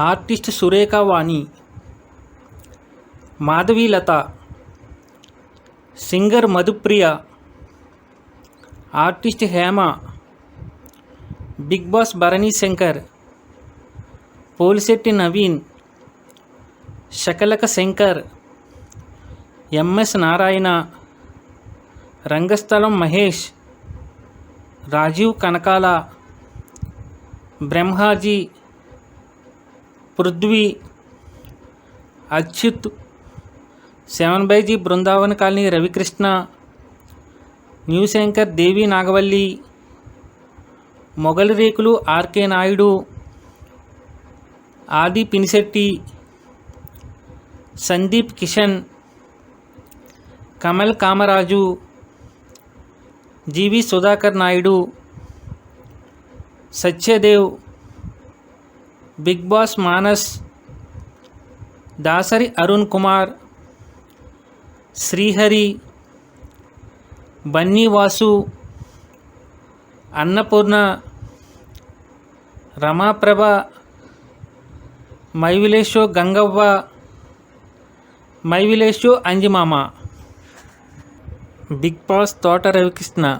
Artist Surekha Vani Madhavilatha singer Madhupriya artist Hema big boss Bharani Shankar Polishetty Naveen Shakalaka Shankar M S Narayana Rangasthalam Mahesh Rajeev Kanakala Brahmaji Prithvi Achyuth seven బైజీ Brindavana colony Ravikrishna new Shankar Devi Nagavalli Mogali Rekulu R K Naidu Aadi Pinisetty Sundeep Kishan Kamal Kamaraju G V Sudhakar Naidu Satyadev big boss Manas Dasari Arun Kumar Srihari Bunny Vasu Annapurna Ramaprabha my village show Gangavva my village show Anjimama. Big boss Thota Ravikrishna.